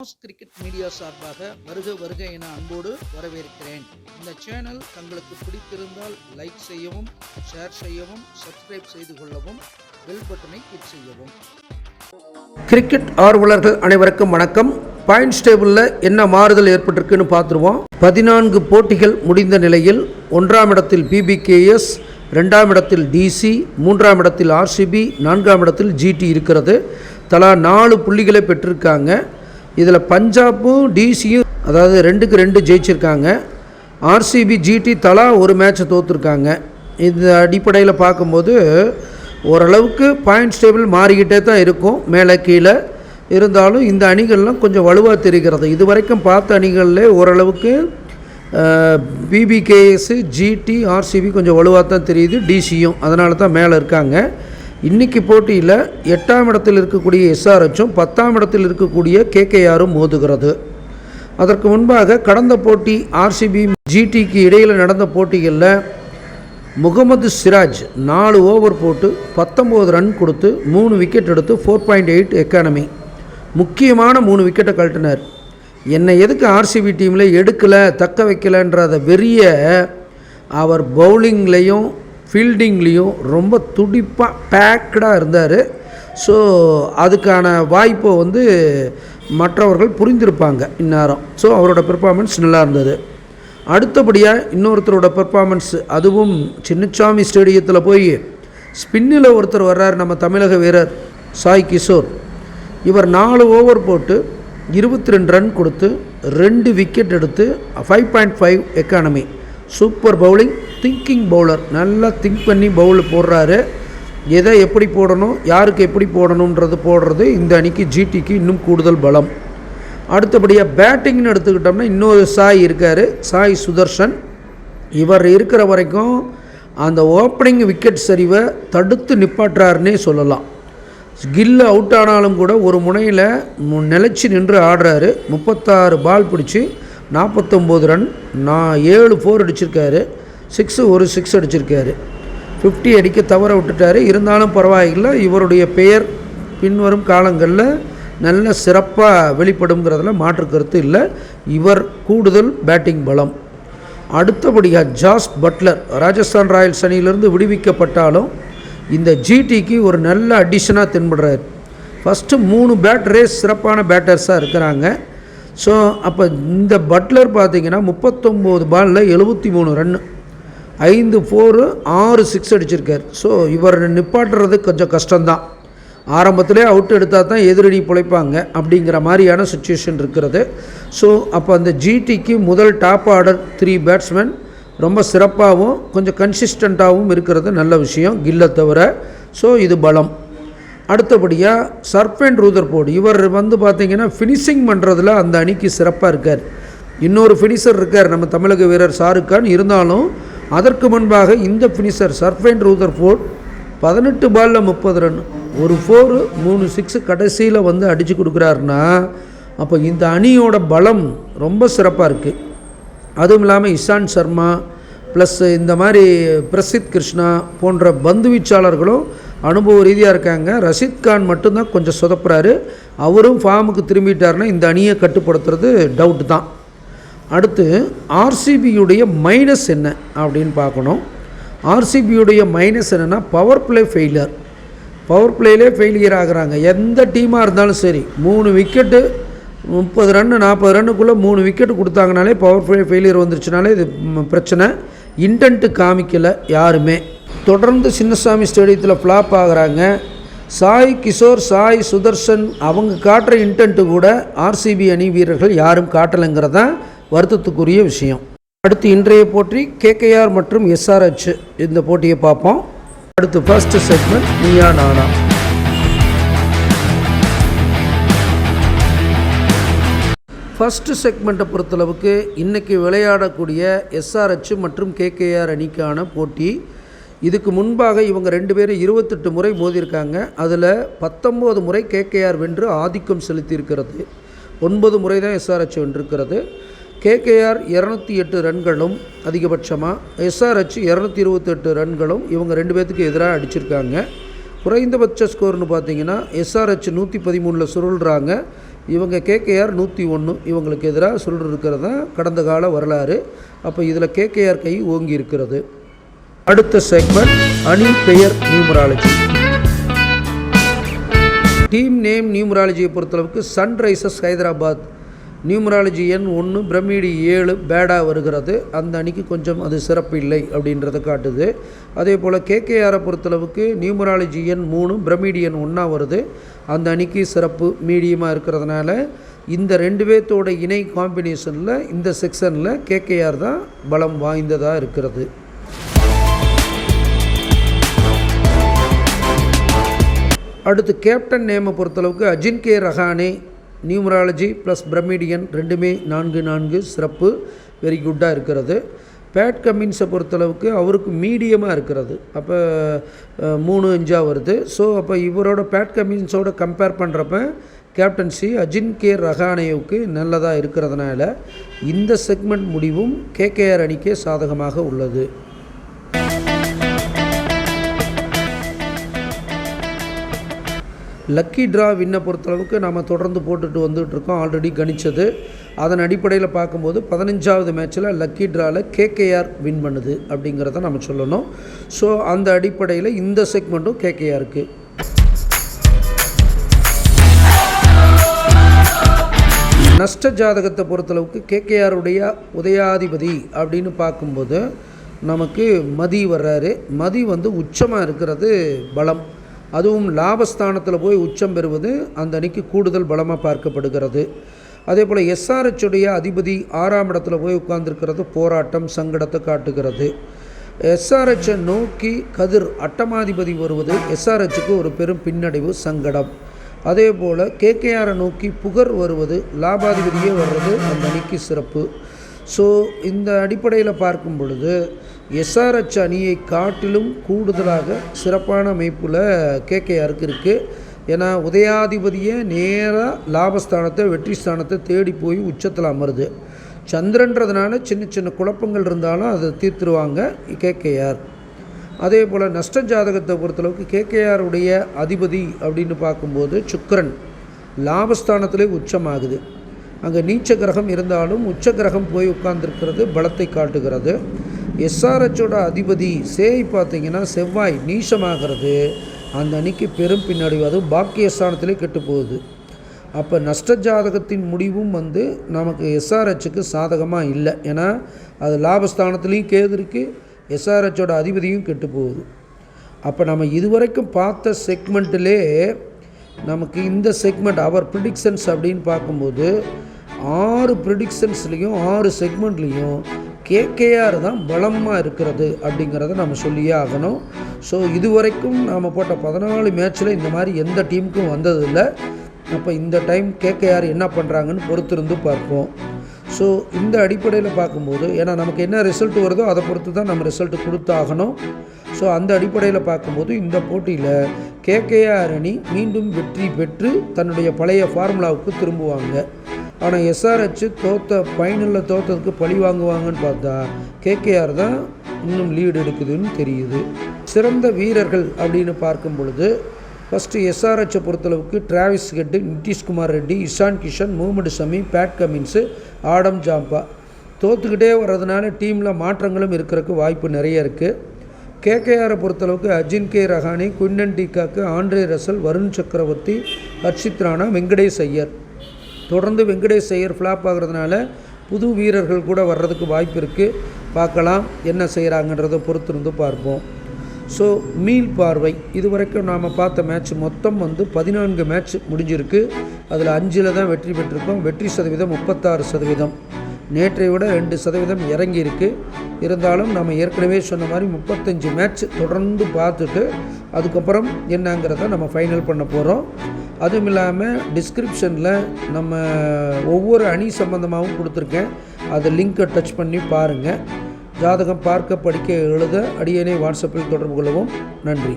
Sports cricket media சார்பாக வருக வருக என அன்போடு வரவேற்கிறேன். இந்த சேனல் தங்களுக்கு பிடித்திருந்தால் லைக் செய்யவும் ஷேர் செய்யவும் சப்ஸ்கிரைப் செய்து கொள்ளவும் பெல் பட்டனை கிளிக் செய்யவும். கிரிக்கெட் ஆர்வலர்கள் அனைவருக்கும் வணக்கம். பாயிண்ட்ஸ் டேபிளில் என்ன மாறுதல் ஏற்பட்டிருக்குன்னு பார்த்துருவோம். பதினான்கு போட்டிகள் முடிந்த நிலையில் ஒன்றாம் இடத்தில் பிபிகேஎஸ் ரெண்டாம் இடத்தில் டிசி மூன்றாம் இடத்தில் ஆர்சிபி நான்காம் இடத்தில் ஜிடி இருக்கிறது. தலா நாலு புள்ளிகளை பெற்றிருக்காங்க. இதில் பஞ்சாப்பும் டிசியும் அதாவது ரெண்டுக்கு ரெண்டு ஜெயிச்சிருக்காங்க. ஆர்சிபி ஜிடி தலா ஒரு மேட்சை தோற்றுருக்காங்க இந்த அடிப்படையில் பார்க்கும்போது ஓரளவுக்கு பாயிண்ட்ஸ் டேபிள் மாறிக்கிட்டே தான் இருக்கும். மேலே கீழே இருந்தாலும் இந்த அணிகள்லாம் கொஞ்சம் வலுவாக தெரிகிறது. இது வரைக்கும் பார்த்த அணிகளில் ஓரளவுக்கு பிபிகேஎஸ் ஜிடி ஆர்சிபி கொஞ்சம் வலுவாக தான் தெரியுது. டிசியும் அதனால தான் மேலே இருக்காங்க. இன்றைக்கி போட்டியில் எட்டாம் இடத்தில் இருக்கக்கூடிய எஸ்ஆர்ஹெச்சும் பத்தாம் இடத்தில் இருக்கக்கூடிய கேகேஆரும் மோதுகிறது. அதற்கு முன்பாக கடந்த போட்டி ஆர்சிபி ஜிடிக்கு இடையில் நடந்த போட்டிகளில் முகமது சிராஜ் நாலு ஓவர் போட்டு பத்தொம்போது ரன் கொடுத்து மூணு விக்கெட் எடுத்து ஃபோர் பாயிண்ட் எயிட் எக்கானமி முக்கியமான மூணு விக்கெட்டை கழட்டினார். என்னை எதுக்கு ஆர்சிபி டீமில் எடுக்கலை தக்க வைக்கலைன்றத வெறிய அவர் பவுலிங்லேயும் ஃபீல்டிங்லேயும் ரொம்ப துடிப்பாக பேக்கடாக இருந்தார். ஸோ அதுக்கான வாய்ப்பை வந்து மற்றவர்கள் புரிந்திருப்பாங்க இந்நேரம். ஸோ அவரோட பெர்ஃபார்மன்ஸ் நல்லா இருந்தது. அடுத்தபடியாக இன்னொருத்தரோட பெர்ஃபார்மன்ஸ் அதுவும் சின்னசாமி ஸ்டேடியத்தில் போய் ஸ்பின்னில் ஒருத்தர் வர்றார் நம்ம தமிழக வீரர் சாய் கிஷோர். இவர் நாலு ஓவர் போட்டு இருபத்தி ரெண்டு ரன் கொடுத்து ரெண்டு விக்கெட் எடுத்து five point five economy super bowling thinking bowler நல்லா திங்க் பண்ணி பவுல் போடுறாரு. எதை எப்படி போடணும் யாருக்கு எப்படி போடணுன்றது போடுறது இந்த அணிக்கு ஜிடிக்கு இன்னும் கூடுதல் பலம். அடுத்தபடியாக பேட்டிங்னு எடுத்துக்கிட்டோம்னா இன்னொரு சாய் இருக்கார் சாய் சுதர்ஷன். இவர் இருக்கிற வரைக்கும் அந்த ஓப்பனிங் விக்கெட் சரிவை தடுத்து நிப்பாட்டுறாருன்னே சொல்லலாம். கில்லு அவுட் ஆனாலும் கூட ஒரு முனையில் நிலச்சி நின்று ஆடுறாரு. முப்பத்தாறு பால் பிடிச்சி நாற்பத்தொம்போது ரன் நான் ஏழு ஃபோர் அடிச்சிருக்காரு. சிக்ஸு ஒரு சிக்ஸ் அடிச்சிருக்காரு. ஃபிஃப்டி அடிக்க தவற விட்டுட்டார். இருந்தாலும் பரவாயில்லை இவருடைய பெயர் பின்வரும் காலங்களில் நல்ல சிறப்பாக வெளிப்படுங்கிறதுல மாற்று கருத்து இல்லை. இவர் கூடுதல் பேட்டிங் பலம். அடுத்தபடியாக ஜாஸ் பட்லர் ராஜஸ்தான் ராயல்ஸ் அணியிலிருந்து விடுவிக்கப்பட்டாலும் இந்த ஜிடிக்கு ஒரு நல்ல அடிஷனாக தென்படுறார். ஃபஸ்ட்டு மூணு பேட்டரே சிறப்பான பேட்டர்ஸாக இருக்கிறாங்க. ஸோ அப்போ இந்த பட்லர் பார்த்திங்கன்னா முப்பத்தொம்போது பாலில் எழுபத்தி மூணு ரன்னு ஐந்து ஃபோரு ஆறு சிக்ஸ் அடிச்சிருக்கார். ஸோ இவர் நிப்பாட்டுறது கொஞ்சம் கஷ்டம்தான். ஆரம்பத்திலே அவுட் எடுத்தால் தான் எதிரணி பிழைப்பாங்க அப்படிங்கிற மாதிரியான சுச்சுவேஷன் இருக்கிறது. ஸோ அப்போ அந்த ஜிடிக்கு முதல் டாப் ஆர்டர் த்ரீ பேட்ஸ்மேன் ரொம்ப சிறப்பாகவும் கொஞ்சம் கன்சிஸ்டண்ட்டாகவும் இருக்கிறது நல்ல விஷயம் கில்லை தவிர. ஸோ இது பலம். அடுத்தபடியாக சர்பெண்ட் ரூதர்போர்டு இவர் வந்து பார்த்தீங்கன்னா ஃபினிஷிங் பண்ணுறதுல அந்த அணிக்கு சிறப்பாக இருக்கார். இன்னொரு ஃபினிஷர் இருக்கார் நம்ம தமிழக வீரர் ஷாருக்கான் இருந்தாலும் அதற்கு முன்பாக இந்த ஃபினிஷர் சர்ஃபைன் ரூதர் ஃபோர்ட் பதினெட்டு பாலில் முப்பது ரன் ஒரு ஃபோரு மூணு சிக்ஸு கடைசியில் வந்து அடித்து கொடுக்குறாருன்னா அப்போ இந்த அணியோட பலம் ரொம்ப சிறப்பாக இருக்குது அதுவும் இல்லாமல் இஷாந்த் சர்மா ப்ளஸ் இந்த மாதிரி பிரசித் கிருஷ்ணா போன்ற பந்து வீச்சாளர்களும் அனுபவ ரீதியாக இருக்காங்க. ரஷித் கான் மட்டும்தான் கொஞ்சம் சொதப்புறாரு. அவரும் ஃபார்முக்கு திரும்பிட்டாருன்னா இந்த அணியை கட்டுப்படுத்துறது டவுட் தான். அடுத்து ஆர்சிபியுடைய மைனஸ் என்ன அப்படின்னு பார்க்கணும். ஆர்சிபியுடைய மைனஸ் என்னென்னா பவர் பிளே ஃபெயிலியர் பவர் பிளேலே ஃபெயிலியர் ஆகுறாங்க. எந்த டீமாக இருந்தாலும் சரி மூணு விக்கெட்டு முப்பது ரன்னு நாற்பது ரன்னுக்குள்ளே மூணு விக்கெட் கொடுத்தாங்கனாலே பவர் பிளே ஃபெயிலியர் வந்துருச்சுனாலே இது பிரச்சனை. இன்டென்ட்டு காமிக்கலை யாருமே. தொடர்ந்து சின்னசாமி ஸ்டேடியத்தில் ஃப்ளாப் ஆகுறாங்க. சாய் கிஷோர் சாய் சுதர்ஷன் அவங்க காட்டுற இன்டென்ட்டு கூட ஆர்சிபி அணி வீரர்கள் யாரும் காட்டலைங்கிறது தான் வருத்தத்துக்குரிய விஷயம். அடுத்து இன்றைய போட்டி கேகேஆர் மற்றும் எஸ்ஆர்ஹெச் இந்த போட்டியை பார்ப்போம். அடுத்து first segment Neeya Naana. First செக்மெண்ட்டை பொறுத்தளவுக்கு இன்றைக்கி விளையாடக்கூடிய எஸ்ஆர்ஹெச் மற்றும் கேகேஆர் அணிக்கான போட்டி. இதுக்கு முன்பாக இவங்க ரெண்டு பேரும் இருபத்தெட்டு முறை மோதியிருக்காங்க. அதில் பத்தொம்போது முறை கேகேஆர் வென்று ஆதிக்கம் செலுத்தியிருக்கிறது. ஒன்பது முறை தான் எஸ்ஆர்ஹெச் வென்றிருக்கிறது. கேகேஆர் இரநூத்தி எட்டு ரன்களும் அதிகபட்சமாக எஸ்ஆர்ஹெச் இரநூத்தி இருபத்தெட்டு ரன்களும் இவங்க ரெண்டு பேர்த்துக்கு எதிராக அடிச்சிருக்காங்க. குறைந்தபட்ச ஸ்கோர்னு பார்த்தீங்கன்னா எஸ்ஆர்ஹெச் நூற்றி பதிமூணில் சுருள்றாங்க. இவங்க கேகேஆர் நூற்றி ஒன்று இவங்களுக்கு எதிராக சொல்லிருக்கிறது தான் கடந்த கால வரலாறு. அப்போ இதில் கேகேஆர் கை ஓங்கி இருக்கிறது. அடுத்த செக்மெண்ட் அணி பெயர் நியூமராலஜி. டீம் நேம் நியூமராலஜியை பொறுத்தளவுக்கு சன்ரைசர்ஸ் ஹைதராபாத் நியூமராலஜி எண் ஒன்று பிரமிடி ஏழு பேடாக வருகிறது. அந்த அணிக்கு கொஞ்சம் அது சிறப்பு இல்லை அப்படின்றத காட்டுது. அதே போல் கேகேஆரை பொறுத்தளவுக்கு நியூமராலஜி எண் மூணு பிரமிடு எண் ஒன்றா வருது. அந்த அணிக்கு சிறப்பு மீடியமாக இருக்கிறதுனால இந்த ரெண்டு பேர்த்தோட இணை காம்பினேஷனில் இந்த செக்ஷனில் கேகேஆர் தான் பலம் வாய்ந்ததாக இருக்கிறது. அடுத்து கேப்டன் நேமை பொறுத்தளவுக்கு அஜின்கே ரஹானே நியூமராலஜி ப்ளஸ் பிரமிடியன் ரெண்டுமே நான்கு நான்கு சிறப்பு வெரி குட்டாக இருக்கிறது. பேட் கம்மின்ஸை பொறுத்தளவுக்கு அவருக்கு மீடியமாக இருக்கிறது. அப்போ மூணு அஞ்சாக வருது. ஸோ அப்போ இவரோட பேட் கம்மின்ஸோட கம்பேர் பண்ணுறப்ப கேப்டன்சி அஜின்கே ரஹானேவுக்கு நல்லதாக இருக்கிறதுனால இந்த செக்மெண்ட் முடிவும் கேகேஆர் அணிக்கே சாதகமாக உள்ளது. லக்கி ட்ரா வின்னை பொறுத்தளவுக்கு நம்ம தொடர்ந்து போட்டுட்டு வந்துட்டு இருக்கோம் ஆல்ரெடி கணிச்சது. அதன் அடிப்படையில் பார்க்கும்போது பதினஞ்சாவது மேட்ச்சில் லக்கி ட்ராவில் கேகேஆர் வின் பண்ணுது அப்படிங்கிறத நம்ம சொல்லணும். ஸோ அந்த அடிப்படையில் இந்த செக்மெண்ட்டும் கேகேஆருக்கு நஷ்ட ஜாதகத்தை பொறுத்தளவுக்கு கேகேஆருடைய உதயாதிபதி அப்படின்னு பார்க்கும்போது நமக்கு மதி வர்றாரு. மதி வந்து உச்சமாக இருக்கிறது பலம். அதுவும் லாபஸ்தானத்தில் போய் உச்சம் பெறுவது அந்த அணிக்கு கூடுதல் பலமாக பார்க்கப்படுகிறது. அதே போல் எஸ்ஆர்ஹெச்சுடைய உடைய அதிபதி ஆறாம் இடத்துல போய் உட்கார்ந்துருக்கிறது போராட்டம் சங்கடத்தை காட்டுகிறது. எஸ்ஆர்ஹெச்சை நோக்கி கதிர் அட்டமாதிபதி வருவது எஸ்ஆர்ஹெச்சுக்கு ஒரு பெரும் பின்னடைவு சங்கடம். அதே போல் கேகேஆரை நோக்கி புகர் வருவது லாபாதிபதியே வர்றது அந்த அணிக்கு சிறப்பு. ஸோ இந்த அடிப்படையில் பார்க்கும் பொழுது எஸ்ஆர்ஹெச் அணியை காட்டிலும் கூடுதலாக சிறப்பான அமைப்பில் கேகேஆருக்கு இருக்குது ஏன்னா உதயாதிபதியே நேராக லாபஸ்தானத்தை வெற்றி ஸ்தானத்தை தேடி போய் உச்சத்தில் அமருது. சந்திரன்றதுனால சின்ன சின்ன குழப்பங்கள் இருந்தாலும் அதை தீர்த்துருவாங்க கேகேஆர். அதே போல் நஷ்ட ஜாதகத்தை பொறுத்தளவுக்கு கேகேஆருடைய அதிபதி அப்படின்னு பார்க்கும்போது சுக்கரன் லாபஸ்தானத்திலே உச்சமாகுது. அங்கே நீச்ச கிரகம் இருந்தாலும் உச்ச கிரகம் போய் உட்கார்ந்துருக்கிறது பலத்தை காட்டுகிறது. எஸ்ஆர்ஹெச்சோட அதிபதி சேய் பார்த்தீங்கன்னா செவ்வாய் நீசமாகிறது. அந்த அணிக்கு பெரும் பின்னடைவு. அதுவும் பாக்கியஸ்தானத்திலே கெட்டு போகுது அப்போ நஷ்ட ஜாதகத்தின் முடிவும் வந்து நமக்கு எஸ்ஆர்ஹெச்சுக்கு சாதகமாக இல்லை. ஏன்னா அது லாபஸ்தானத்துலேயும் கேது இருக்குது எஸ்ஆர்ஹெச்சோட அதிபதியும் கெட்டு போகுது அப்போ நம்ம இதுவரைக்கும் பார்த்த செக்மெண்ட்டிலே நமக்கு இந்த செக்மெண்ட் அவர் ப்ரிடிக்ஷன்ஸ் அப்படின்னு பார்க்கும்போது ஆறு ப்ரிடிக்ஷன்ஸ்லேயும் ஆறு செக்மெண்ட்லேயும் கேகேஆர் தான் பலமாக இருக்கிறது அப்படிங்கிறத நம்ம சொல்லியே ஆகணும். ஸோ இதுவரைக்கும் நாம் போட்ட பதினாலு மேட்ச்சில் இந்த மாதிரி எந்த டீமுக்கும் வந்ததில்லை. அப்போ இந்த டைம் கேகேஆர் என்ன பண்ணுறாங்கன்னு பொறுத்திருந்து பார்ப்போம். ஸோ இந்த அடிப்படையில் பார்க்கும்போது ஏன்னா நமக்கு என்ன ரிசல்ட் வருதோ அதை பொறுத்து தான் நம்ம ரிசல்ட் கொடுத்தாகணும். ஸோ அந்த அடிப்படையில் பார்க்கும்போது இந்த போட்டியில் கேகேஆர் அணி மீண்டும் வெற்றி பெற்று தன்னுடைய பழைய ஃபார்முலாவுக்கு திரும்புவாங்க. ஆனால் எஸ்ஆர்ஹெச் தோத்த ஃபைனலில் தோத்ததுக்கு பழி வாங்குவாங்கன்னு பார்த்தா கேகேஆர் தான் இன்னும் லீடு எடுக்குதுன்னு தெரியுது. சிறந்த வீரர்கள் அப்படின்னு பார்க்கும் பொழுது ஃபஸ்ட்டு எஸ்ஆர்ஹெச்சை பொறுத்தளவுக்கு Travis Head Nitishkumar Reddy Ishan Kishan Mohammed Shami Pat Cummins Adam Zampa தோத்துக்கிட்டே வர்றதுனால டீமில் மாற்றங்களும் இருக்கிறதுக்கு வாய்ப்பு நிறைய இருக்குது கேகேஆரை பொறுத்தளவுக்கு Ajinkya Rahane Quinton de Kock Andre Russell Varun Chakravarthy Harshit Rana Venkatesh Iyer. தொடர்ந்து வெங்கடேஷ் ஐயர் ஃப்ளாப் ஆகிறதுனால புது வீரர்கள் கூட வர்றதுக்கு வாய்ப்பு இருக்குது பார்க்கலாம் என்ன செய்கிறாங்கன்றதை பொறுத்திருந்து பார்ப்போம். ஸோ மீள் பார்வை. இதுவரைக்கும் நாம் பார்த்த மேட்ச் மொத்தம் வந்து பதினான்கு மேட்ச் முடிஞ்சிருக்கு. அதில் அஞ்சில் தான் வெற்றி பெற்றிருக்கோம். வெற்றி சதவீதம் முப்பத்தாறு சதவீதம். நேற்றை விட ரெண்டு சதவீதம் இறங்கியிருக்கு. இருந்தாலும் நம்ம ஏற்கனவே சொன்ன மாதிரி முப்பத்தஞ்சு மேட்ச் தொடர்ந்து பார்த்துட்டு அதுக்கப்புறம் என்னங்கிறத நம்ம ஃபைனல் பண்ண போகிறோம் அதுவும் இல்லாமல் டிஸ்கிரிப்ஷனில் நம்ம ஒவ்வொரு அணி சம்மந்தமாகவும் கொடுத்துருக்கேன். அதை லிங்க்கை டச் பண்ணி பாருங்கள் ஜாதகம் பார்க்க படிக்க எழுத அடியனை வாட்ஸ்அப்பில் தொடர்பு கொள்ளவும். நன்றி.